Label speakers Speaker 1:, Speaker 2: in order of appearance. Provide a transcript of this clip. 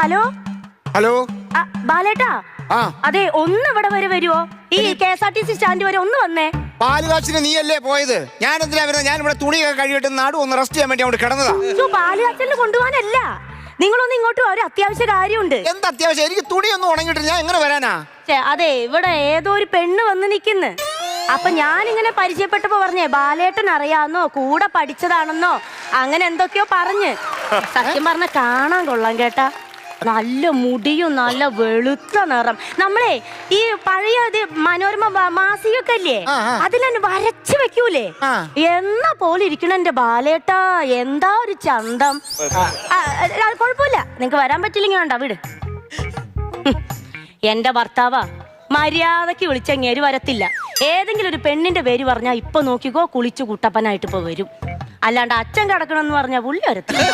Speaker 1: Hello?
Speaker 2: Hello?
Speaker 1: ആ, ബാലേട്ടാ?
Speaker 2: ആ.
Speaker 1: അതെ ഒന്ന് ഇവിടെ വരെ വരുവോ? ഈ K S R T C stand വരെ ഒന്ന് വന്നേ.
Speaker 2: പാലുകാച്ചിന് നീയല്ലേ പോയത്? ഞാൻ എന്തിനാ വരുന്നത്? ഞാൻ ഇവിടെ തുണിയൊക്കെ കഴിയിട്ട് നാട് ഒന്ന് റെസ്റ്റ് ചെയ്യാൻ വേണ്ടി അവിടെ കിടന്നതാ.
Speaker 1: ചോ പാലുകാച്ചലിന് കൊണ്ടുപോകാനല്ല. നിങ്ങളൊന്ന് ഇങ്ങോട്ട് ഒരു അത്യാവശ്യ കാര്യമുണ്ട്.
Speaker 2: എന്ത് അത്യാവശ്യം എനിക്ക് തുണിയൊന്നും ഉണങ്ങിട്ടില്ല ഞാൻ എങ്ങനെ വരാനാ?
Speaker 1: ഛെ, അതെ ഇവിടെ ഏതോ ഒരു പെണ്ണ് വന്ന് നിൽക്കുന്നു. അപ്പൊ ഇങ്ങനെ പരിചയപ്പെട്ടപ്പോ പറഞ്ഞേ ബാലേട്ടൻ അറിയാന്നോ കൂടെ പഠിച്ചതാണെന്നോ? അങ്ങനെ എന്തൊക്കെയോ പറഞ്ഞ്. സത്യം പറഞ്ഞ കാണാൻ കൊള്ളാം കേട്ടാ. നല്ല മുടിയും നല്ല വെളുത്ത നിറം. നമ്മളെ ഈ പഴയ ഇത് മനോരമ മാസികയൊക്കെ
Speaker 2: അല്ലേ.
Speaker 1: അതിലെന്നെ വരച്ചു വെക്കൂലേ. എന്ന പോലെ ഇരിക്കണ എന്റെ ബാലേട്ടാ. എന്താ ഒരു ചന്തം? കൊഴപ്പില്ല കുഴപ്പമില്ല. നിങ്ങക്ക് വരാൻ പറ്റില്ലെങ്കിൽ വേണ്ട വിട്. എന്റെ ഭർത്താവാ മര്യാദയ്ക്ക് വിളിച്ചങ്ങേര് വരത്തില്ല. ഏതെങ്കിലും ഒരു പെണ്ണിന്റെ പേര് പറഞ്ഞാ ഇപ്പൊ നോക്കിക്കോ കുളിച്ചു കുട്ടപ്പനായിട്ട് ഇപ്പൊ വരും. അല്ലാണ്ട് അച്ഛൻ കിടക്കണമെന്ന് പറഞ്ഞാൽ പുള്ളി വരത്തില്ല.